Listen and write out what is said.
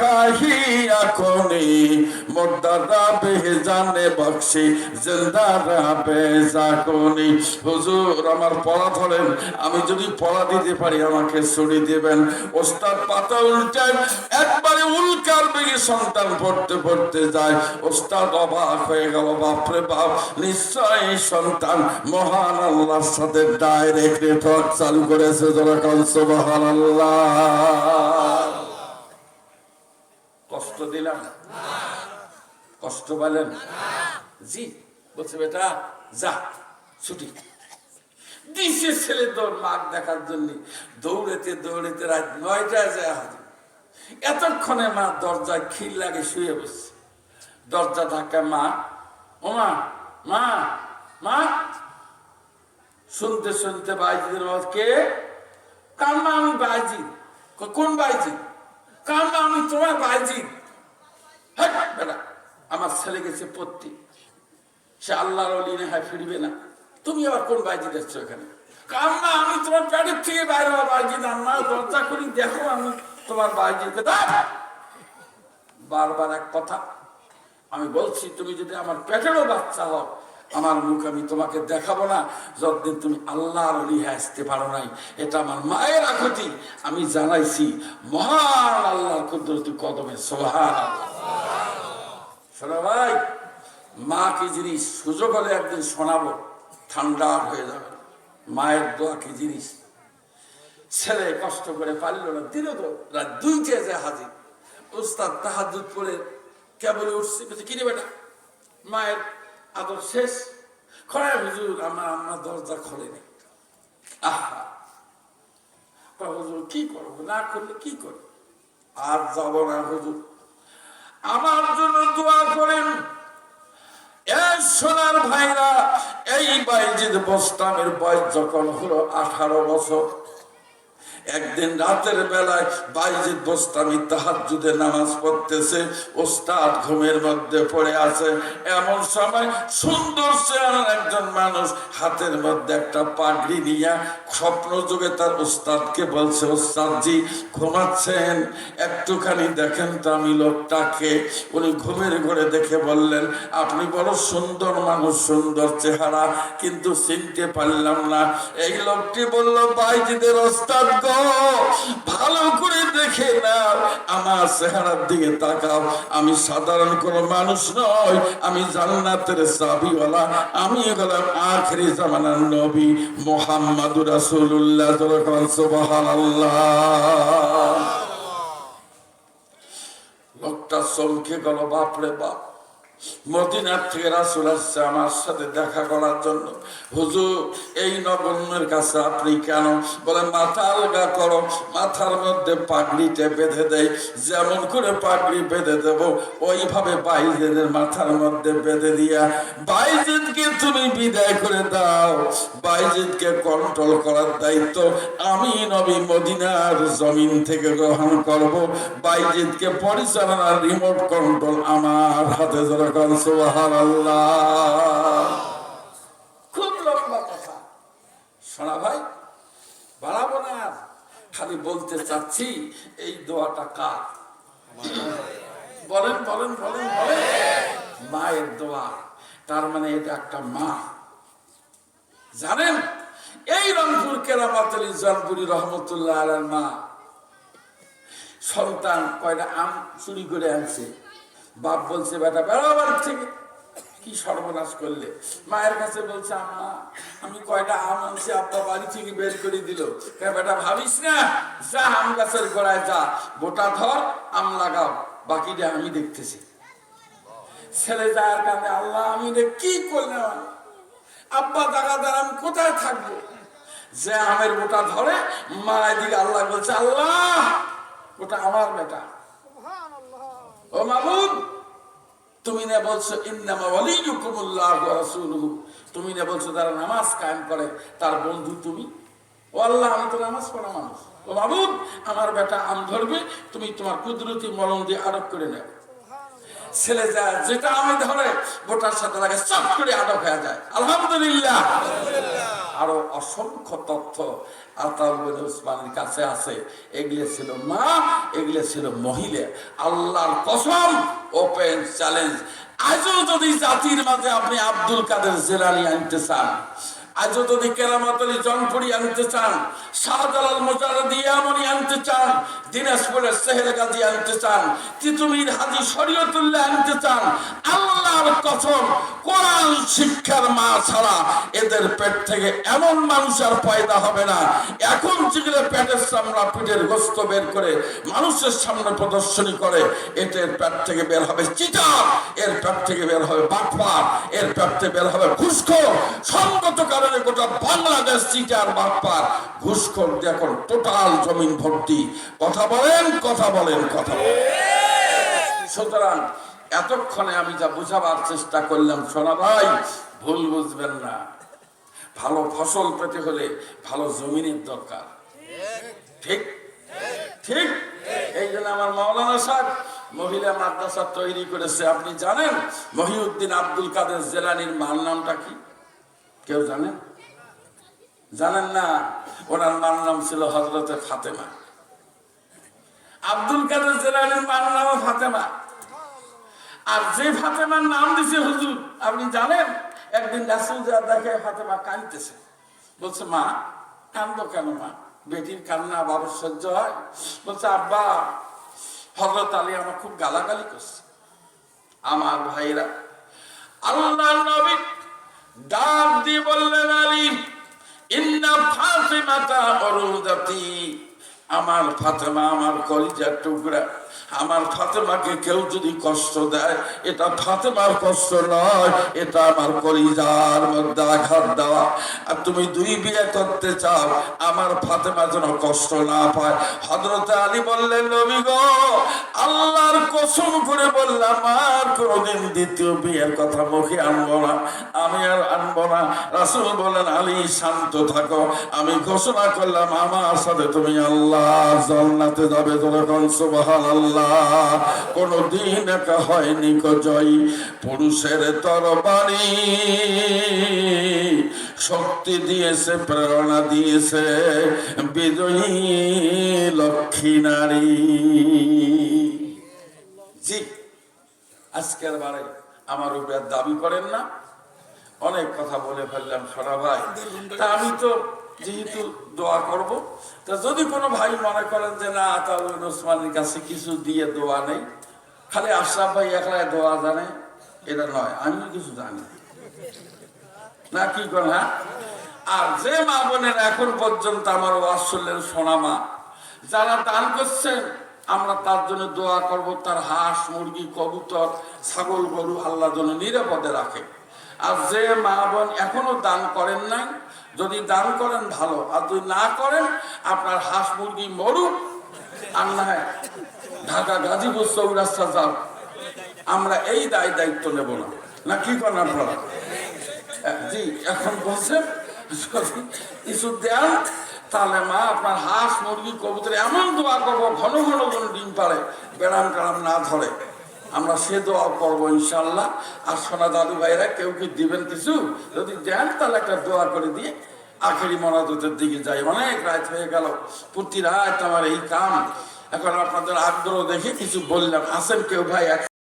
খাহিয়া কোনি মোদ্দারা বেজানে বক্সি জিন্দারা বেজাকনি হুজুর, আমার পড়া ধরেন, আমি যদি পড়া দিতে পারি, আমাকে ছড়ি দিবেন। ওস্তাদ পাতা উল্টায়, একবারে উল্কার বেগে সন্তান পড়তে পড়তে যায়। ওস্তাদ অবাক হয়ে গেল, বাপরে বাপ নিশ্চয় সন্তান মহান আল্লাহর সাথে ডাইরেক্ট নেটওয়ার্ক চালু করেছে যেরকম সুবহান কষ্ট দিলাম। কষ্ট পেলেন? জি, বলছে, বেটা, যা, ছুটি। দিছে ছেলে দৌড় মাঠ দেখার জন্য। দৌড়েতে দৌড়েতে রাত নয়টায় যায় এতক্ষণে মা দরজায় খিল লাগে শুয়ে বসছে। দরজা ধাক্কা মা, ও মা মা মা। শুনতে শুনতে বাইজিদের কে? কান্না আমি বাইজি। কোন বাইজি? কান্না আমি তোমার বাইজি হ্যাঁ আমার ছেলে গেছে পত্তি সে আল্লাহর অলি নেহায় ফিরবে না। তুমি আবার কোন বাইজি দেখছ এখানে? কান্না আমি তোমার পেটের থেকে বাইরে বাইজি না। না দরজা করি দেখো আমি তোমার বাইজি বারবার এক কথা। আমি বলছি, তুমি যদি আমার পেটেরও বাচ্চা হও আমার মুখ আমি তোমাকে দেখাবো না, যতদিন তুমি আল্লাহর লিহা আসতে পারো নাই। এটা আমার মায়ের আকুতি। আমি জানাইছি, মহান আল্লাহর কুদরতি কদমে সোহান ভাই, মা কি জিনিস সুযোগ হলে একদিন শোনাবো, ঠান্ডা হয়ে যাবে। মায়ের দোয়া কি জিনিস? ছেলে কষ্ট করে পারল না, দিল তো, রাত দুইটে যে হাজির। উস্তাদ তাহাজুদ পড়ে কেবলে উঠছে কিরে বেটা? মায়ের আদর শেষ। খড়ায় হুজুর আমার আম্মা দরজা খোলেনি আহা। হুজুর, কি করব? না করলে কি করব? আর যাব না হুজুর। আমার জন্য দোয়া করেন। সোনার ভাইরা, এই বাইজিদ বোস্তামের বয়স যখন হলো আঠারো বছর। একদিন রাতের বেলায় বাইজিদ বোস্তামি তাহাজ্জুদে নামাজ পড়তেছে, ওস্তাদ ঘুমের মধ্যে পড়ে আছে। এমন সময় সুন্দর চেহারার একজন মানুষ হাতের মধ্যে একটা পাগড়ি নিয়ে স্বপ্ন যুগে তার ওস্তাদকে বলছে, ওস্তাদজি, ঘুমাচ্ছেন? একটুখানি দেখেন তো আমি লোকটাকে। উনি ঘুমের ঘরে দেখে বললেন, আপনি বড় সুন্দর মানুষ, সুন্দর চেহারা, কিন্তু চিনতে পারলাম না। এই লোকটি বলল, বাইজিদের ওস্তাদ গো ভালো করে দেখে না আমার চেহারার দিকে তাকাও। আমি সাধারণ কোন মানুষ নয় আমি জান্নাতের চাবিওয়ালা আমি হলাম আখরি জামানার নবী মোহাম্মদুর রাসূলুল্লাহ সুবহানাল্লাহ। লোকটা চমকে গেল, বাপরে বাপ মদিনার থেকে রাসুল আসছে আমার সাথে দেখা করার জন্য। হুজুর, এই নগণ্যের কাছে আপনি কেন? বলে, মাথা আলগা করো, মাথার মধ্যে পাগড়িতে বেঁধে দেয় যেমন করে পাগড়ি বেঁধে দেব, ওইভাবে বাইজেদের মাথার মধ্যে বেঁধে দিয়া। বাইজেদকে তুমি বিদায় করে দাও। বাইজেদকে কন্ট্রোল করার দায়িত্ব আমি নবী মদিনার জমিন থেকে গ্রহণ করব। বাইজেদকে পরিচালনার রিমোট কন্ট্রোল আমার হাতে যেরকম সুবহানাল্লাহ। খুব লম্বা কথা। শোনা ভাই, বাড়াবো না খালি বলতে চাচ্ছি, এই দোয়াটা কার? বলেন বলেন বলেন বলেন। মায়ের দোয়া, তার মানে এটা একটা মা। জানেন, এই রংপুর কেরামাতলি জনপুরি রহমতুল্লাহ আলার মা। সন্তান কয়টা আম চুরি করে আনছে? বাপ বলছে বেটা বেড়াবার থেকে। কি সর্বনাশ করলে। মায়ের কাছে বলছে, আম্মা, আমি কয়টা আম আনছি, আব্বা বাড়ি থেকে বের করে দিল। বেটা ভাবিস না? যা আম গাছের গোড়ায় যা, গোটা ধর, আম লাগাও, বাকিটা আমি দেখতেছি। ছেলে যায় কাঁদে আল্লাহ, আমি রে কি করলাম? আব্বা দাগাদার আমি কোথায় থাকব? যে আমের গোটা ধরে, মা এদিকে আল্লাহ বলছে, আল্লাহ, ওটা আমার বেটা। ও মাবুদ তুমি না বলছো, ইন্নামা তুমি না বলছো, তারা নামাজ কায়েম করে, তার বন্ধু তুমি ও আল্লাহ, আমি তো নামাজ পড়া মানুষ। ও মাবুদ আমার বেটা আম ধরবে, তুমি তোমার কুদরতি মলম দিয়ে আটক করে নেও। ছেলে যায় যেটা আমি ধরে, গোটার সাথে লাগে চট করে আটক হয়ে যায়। আলহামদুলিল্লাহ। আরও অসংখ্য তথ্য আতাউল উসমানের কাছে আছে। এগুলো ছিল মা, এগুলো ছিল মহিলা। আল্লাহর কসম, ওপেন চ্যালেঞ্জ। আজও যদি জাতির মাঝে আপনি আব্দুল কাদের জেলানি আনতে চান আজও যদি কেরামত জনপুরি আনতে চান, শাহজালাল আনতে চান, দিনাজপুরের সেহের গাজী আনতে চান, তিতুমির হাজি শরীয়তুল্লাহ আনতে চান, আল্লাহর কোরআন শিক্ষার মা ছাড়া এদের পেট থেকে এমন মানুষ আর পয়দা হবে না। এখন যেগুলো পেটের চামড়া, পিঠের গোস্ত বের করে মানুষের সামনে প্রদর্শনী করে, এদের পেট থেকে বের হবে চিটার, এর পেট থেকে বের হবে বাটপার, এর পেট থেকে বের হবে ঘুষখোর। সঙ্গত কারণে গোটা বাংলাদেশ চিটার বাটপার ঘুষখোর এখন টোটাল জমিন ভর্তি। কথা বলেন কথা বলেন, কথা সুতরাং এতক্ষণে আমি যা বুঝাবার চেষ্টা করলাম, সোনা ভাই, ভুল বুঝবেন না। ভালো ফসল পেতে হলে ভালো জমিনের দরকার। ঠিক? ঠিক? এই জন্য আমার মাওলানা সাহেব মহিলা মাদ্রাসা তৈরি করেছে। আপনি জানেন মহিউদ্দিন আব্দুল কাদের জেলানির মার নামটা কি? কেউ জানেন জানেন না, ওনার মার নাম ছিল হজরতে ফাতেমা। আব্দুল কাদের জেলানির মার নাম ফাতেমা। আর যে ফাতেমার নাম দিছে হুজুর, আপনি জানেন? একদিন রাসুল দেখে ফাতেমা কাঁদতেছে। বলছে, মা, কান্দো কেন মা? বেটির কান্না বাবার সহ্য হয়? বলছে, আব্বা হজরত আলী আমার খুব গালাগালি করছে। আমার ভাইরা আল্লাহ নবী বললেন আলী ইন্না ফাতিমাতা অরুদাতি। আমার ফাতেমা, আমার কলিজার টুকরা, আমার ফাতেমাকে কেউ যদি কষ্ট দেয়, এটা ফাতেমার কষ্ট নয়, এটা আমার কলিজার মধ্যে আঘাত দেওয়া। আর তুমি দুই বিয়ে করতে চাও, আমার ফাতেমা যেন কষ্ট না পায়। হজরত আলী বললেন, নবী গো, আল্লাহর কসম করে বললাম, আর কোনোদিন দ্বিতীয় বিয়ের কথা মুখে আনব না। আমি আর আনব না। রাসুল বলেন আলী, শান্ত থাকো। আমি ঘোষণা করলাম, আমার সাথে তুমি আল্লাহ জান্নাতে যাবে যখন সুবহান আল্লাহ কোনো দিন একা হয়নি জয়, পুরুষের তরবারি। শক্তি দিয়েছে, প্রেরণা দিয়েছে, বিজয়ী লক্ষ্মী নারী। জি, আজকের বারে আমার উপরে দাবি করেন না। অনেক কথা বলে ফেললাম সরা ভাই। আমি তো যেহেতু দোয়া করব, তা যদি কোনো ভাই মনে করেন যে না, তাহলে ওসমানের কাছে কিছু দিয়ে দোয়া নেই। খালি আশরাফ ভাই একলাই দোয়া জানে, এটা নয়, আমিও কিছু জানি। না, কি করেন হ্যাঁ? আর যে মা বোনের এখন পর্যন্ত আমার ওয়াজ শুনলেন, সোনা মা, যারা দান করছেন, আমরা তার জন্য দোয়া করব, তার হাঁস, মুরগি, কবুতর, ছাগল, গরু আল্লাহ জন্য নিরাপদে রাখে। আর যে মা বোন এখনও দান করেন নাই যদি দান করেন ভালো, আর যদি না করেন, আপনার হাঁস মুরগি মরুক। আর না ঢাকা গাজীপুর চৌরাস্তা যাও। আমরা এই দায় দায়িত্ব নেব না। না, কি করেন আপনারা? জি, এখন বলছেন, যদি কিছু দেন, তাহলে মা, আপনার হাঁস মুরগি কবুতর এমন দোয়া করব, ঘন ঘন যেন ডিম পারে বেড়াম টেড়াম না ধরে। আমরা সে দোয়া করব ইনশাল্লাহ। আর সোনা দাদু ভাইরা, কেউ কি দিবেন কিছু? যদি দেন, তাহলে একটা দোয়া করে দিয়ে আখেরি মনাদতের দিকে যাই। অনেক রাত হয়ে গেল। প্রতি রাত আমার এই কাম। এখন আপনাদের আগ্রহ দেখে কিছু বললাম। আসেন কেউ ভাই